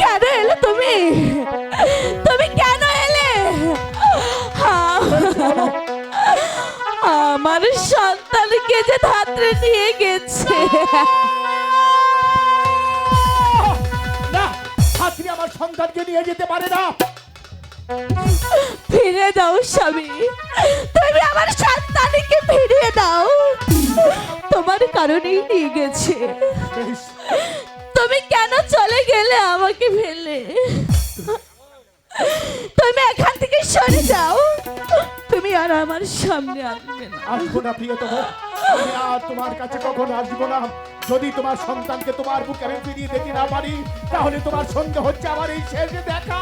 কেন এলে তুমি? তুমি কেন এলে? আমার সন্তানকে যে ধাত্রে নিয়ে গেছে। ছাত্রী আমার সন্তানকে নিয়ে যেতে পারে না। ফিরে দাও স্বামী। কারণেই নিয়ে গেছে। তুমি কেন চলে গেলে আমাকে ফেলে? তুমি এখান থেকে সরে যাও। তুমি আর আমার সামনে আসবে না। আসব না, প্রিয়তম। আমি আর তোমার কাছে কখনো আসব না। যদি তোমার সন্তানকে তোমার বুকে আমি ফিরিয়ে দিতে না পারি, তাহলে তোমার সঙ্গে হচ্ছে আমার এই শেষ দেখা।